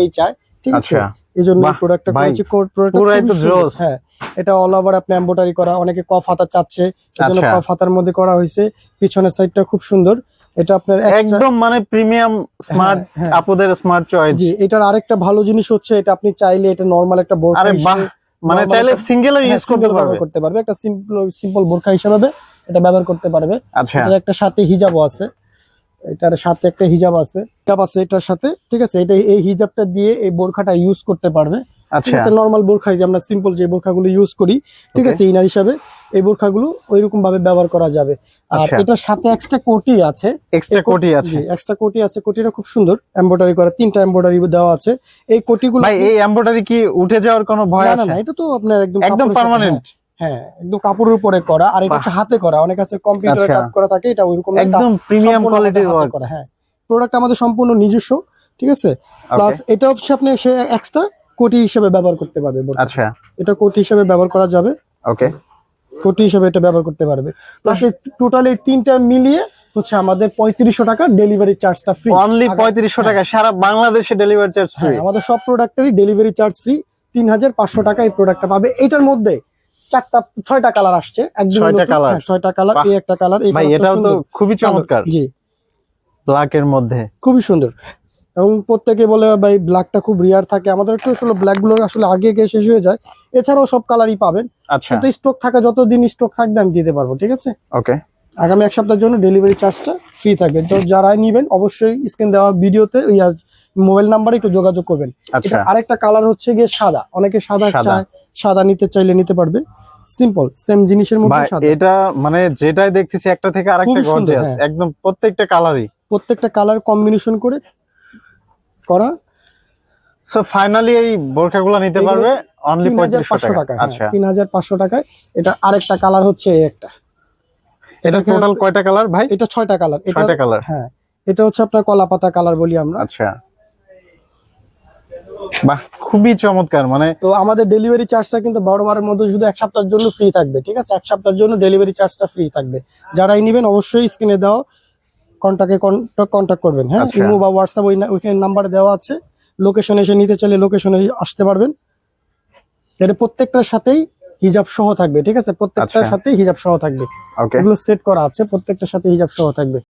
এই চায় ঠিক আছে? এই জন্য প্রোডাক্টটা করেছি হ্যাঁ এটা অল ওভার আপনি এমব্রয়ডারি করা অনেকে কফ হাতা চাচ্ছে এই জন্য আচ্ছা। কফ হাতার মধ্যে করা হয়েছে। পিছনের সাইডটা খুব সুন্দর। এটা আপনার একদম মানে প্রিমিয়াম স্মার্ট। আপুদের স্মার্ট চয়েস জি এটার আরেকটা ভালো জিনিস হচ্ছে এটা আপনি চাইলে এটা নরমাল একটা বোরখা আরে মানে চাইলে সিঙ্গেলও হ্যাঁ, ইউজ করতে পারবে। ব্যবহার করতে পারবে। একটা সিম্পল সিম্পল বোরখা হিসাবে এটা ব্যবহার করতে পারবে। আচ্ছা। একটা সাথে হিজাবও আছে। এটার সাথে একটা হিজাব আছে। হিজাব আছে এটার সাথে ঠিক আছে? এটা এই হিজাবটা দিয়ে এই বোরখাটা ইউজ করতে পারবে। ঠিক আচ্ছা আছে? নর্মাল বোরখা যে আমরা সিম্পল যে বোরখাগুলো ইউজ করি ঠিক আছে? ইনার হিসাবে এই বোরখাগুলো ওইরকম ভাবে ব্যবহার করা যাবে। আর আচ্ছা। এটার সাথে এক্সট্রা কোটি আছে। এক্সট্রা কোটি আছে। এক্সট্রা কোটি আছে। কোটিটা খুব সুন্দর। এমব্রয়ডারি করা তিনটা এমব্রয়ডারি দেওয়া আছে। এই কোটিগুলো ভাই এই এমব্রয়ডারি কি উঠে যাওয়ার কোনো ভয় আছে? না এটা তো আপনার একদম একদম পার্মানেন্ট হ্যাঁ একদম কাপড়ের উপরে করা আর এটা হচ্ছে হাতে করা অনেক আছে কম্পিউটারে আচ্ছা। কাজ করা থাকে এটা ওইরকম একদম প্রিমিয়াম কোয়ালিটির ওয়ার্ক করা হ্যাঁ। প্রোডাক্ট আমাদের সম্পূর্ণ নিজস্ব ঠিক আছে? প্লাস এটা হচ্ছে আপনি সে এক্সট্রা কোটি হিসেবে ব্যবহার করতে পারবে আচ্ছা। এটা কোটি হিসেবে ব্যবহার করা যাবে। ওকে কোটি হিসেবে এটা ব্যবহার করতে পারবে। প্লাস এই টোটাল এই তিনটা মিলিয়ে হচ্ছে আমাদের পঁয়ত্রিশশো টাকা ডেলিভারি চার্জটা ফ্রি অনলি পঁয়ত্রিশশো টাকা সারা বাংলাদেশে ডেলিভারি চার্জ ফ্রি হ্যাঁ আমাদের সব প্রোডাক্টেরই ডেলিভারি চার্জ ফ্রি তিন হাজার পাঁচশো টাকা এই প্রোডাক্টটা পাবে। এটার মধ্যে চারটা ছয়টা কালার আসছে। ছয়টা নতুন, হ্যাঁ, ছয়টা কালার এই একটা কালার এই এটাও তো খুবই চমৎকার। জি। ব্ল্যাক এর মধ্যে। খুবই সুন্দর। এবং প্রত্যেকে বলে ভাই ব্ল্যাকটা খুব রিয়ার থাকে। আমাদের একটু আসলে ব্ল্যাকগুলো আসলে আগে গিয়ে শেষ হয়ে যায়। এছাড়াও সব কালারই পাবেন। আচ্ছা। কিন্তু স্টক থাকা যতদিন স্টক থাকবে আমি দিতে পারব ঠিক আছে? ওকে আগামী এক সপ্তাহের জন্য ডেলিভারি চার্জটা ফ্রি থাকবে। তো যারা নিবেন অবশ্যই স্ক্রিন দেওয়া ভিডিওতে ওই মোবাইল নাম্বারে একটু যোগাযোগ করবেন। আচ্ছা। আরেকটা কালার হচ্ছে গিয়ে সাদা। অনেকে সাদা সাদা। চায় সাদা নিতে চাইলে নিতে পারবে। সিম্পল সেম জিনিসের মধ্যে সাদা। এটা মানে যেটাই দেখতেছি একটা থেকে আরেকটা গর্জিয়াস হ্যাঁ। একদম প্রত্যেকটা কালারই প্রত্যেকটা কালার কম্বিনেশন করে করা। সো ফাইনালি এই বোরখাগুলো নিতে পারবে অনলি তিন হাজার পঁয়ত্রিশশো পাঁচশো টাকা। টাকা আচ্ছা। তিন হাজার পাঁচশো টাকায়। এটা আরেকটা কালার হচ্ছে এই একটা। এটা টোটাল কয়টা কালার ভাই? এটা ছয়টা কালার এটা ছয়টা কালার হ্যাঁ এটা হচ্ছে আপনার কলাপাতা কালার বলি আমরা। আচ্ছা। বাহ খুবই চমৎকার মানে তো আমাদের ডেলিভারি চার্জটা কিন্তু বড় বারের মধ্যে শুধু এক সপ্তাহের জন্য ফ্রি থাকবে ঠিক আছে? এক সপ্তাহের জন্য ডেলিভারি চার্জটা ফ্রি থাকবে। যারাই নেবেন অবশ্যই স্ক্রিনে দেওয়া কন্ট্যাক্টে কন্ট্যাক্ট করবেন হ্যাঁ? আচ্ছা। ইমো বা হোয়াটসঅ্যাপ ওই ওইখানে নাম্বারে দেওয়া আছে। লোকেশন এসে নিতে চাইলে লোকেশনে আসতে পারবেন। এটা প্রত্যেকটার সাথেই হিজাব সহ থাকবে ঠিক আছে? প্রত্যেকটার আচ্ছা। সাথেই হিজাব সহ থাকবে। এগুলো সেট করা আছে প্রত্যেকটার সাথে হিজাব সহ থাকবে।